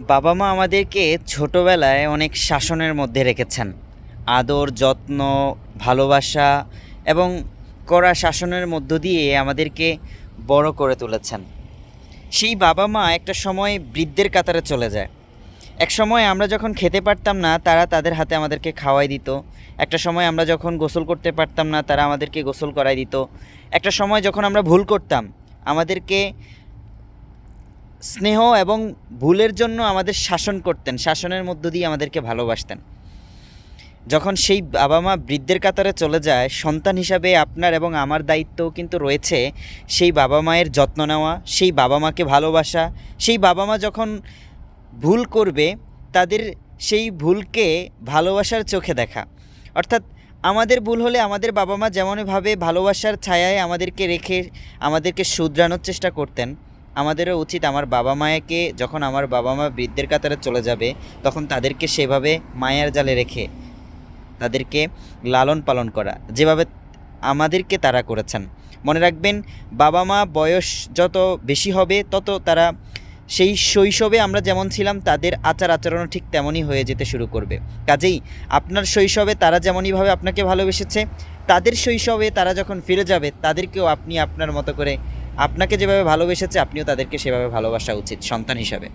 বাবা মা আমাদেরকে ছোটোবেলায় অনেক শাসনের মধ্যে রেখেছেন। আদর, যত্ন, ভালোবাসা এবং কড়া শাসনের মধ্য দিয়ে আমাদেরকে বড় করে তুলেছেন। সেই বাবা মা একটা সময় বৃদ্ধের কাতারে চলে যায়। এক সময় আমরা যখন খেতে পারতাম না, তারা তাদের হাতে আমাদেরকে খাওয়াই দিত। একটা সময় আমরা যখন গোসল করতে পারতাম না, তারা আমাদেরকে গোসল করাই দিত। একটা সময় যখন আমরা ভুল করতাম, আমাদেরকে স্নেহ এবং ভুলের জন্য আমাদের শাসন করতেন, শাসনের মধ্য দিয়ে আমাদেরকে ভালোবাসতেন। যখন সেই বাবা মা বৃদ্ধের কাতারে চলে যায়, সন্তান হিসাবে আপনার এবং আমার দায়িত্বও কিন্তু রয়েছে সেই বাবা মায়ের যত্ন নেওয়া, সেই বাবা মাকে ভালোবাসা, সেই বাবা মা যখন ভুল করবে, তাদের সেই ভুলকে ভালোবাসার চোখে দেখা। অর্থাৎ আমাদের ভুল হলে আমাদের বাবা মা যেমনভাবে ভালোবাসার ছায়ায় আমাদেরকে রেখে, আমাদেরকে শুধরানোর চেষ্টা করতেন আমাদেরও উচিত আমার বাবা মায়াকে যখন আমার বাবা মা বৃদ্ধের কাতারে চলে যাবে, তখন তাদেরকে সেভাবে মায়ার জালে রেখে তাদেরকে লালন পালন করা, যেভাবে আমাদেরকে তারা করেছেন। মনে রাখবেন, বাবা মা বয়স যত বেশি হবে, তত তারা সেই শৈশবে আমরা যেমন ছিলাম, তাদের আচার আচরণও ঠিক তেমনই হয়ে যেতে শুরু করবে। কাজেই আপনার শৈশবে তারা যেমনইভাবে আপনাকে ভালোবেসেছে, তাদের শৈশবে তারা যখন ফিরে যাবে, তাদেরকেও আপনি আপনার মতো করে আপনাকে যেভাবে ভালোবেসেছে আপনিও তাদেরকে সেভাবে ভালোবাসা উচিত সন্তান হিসাবে।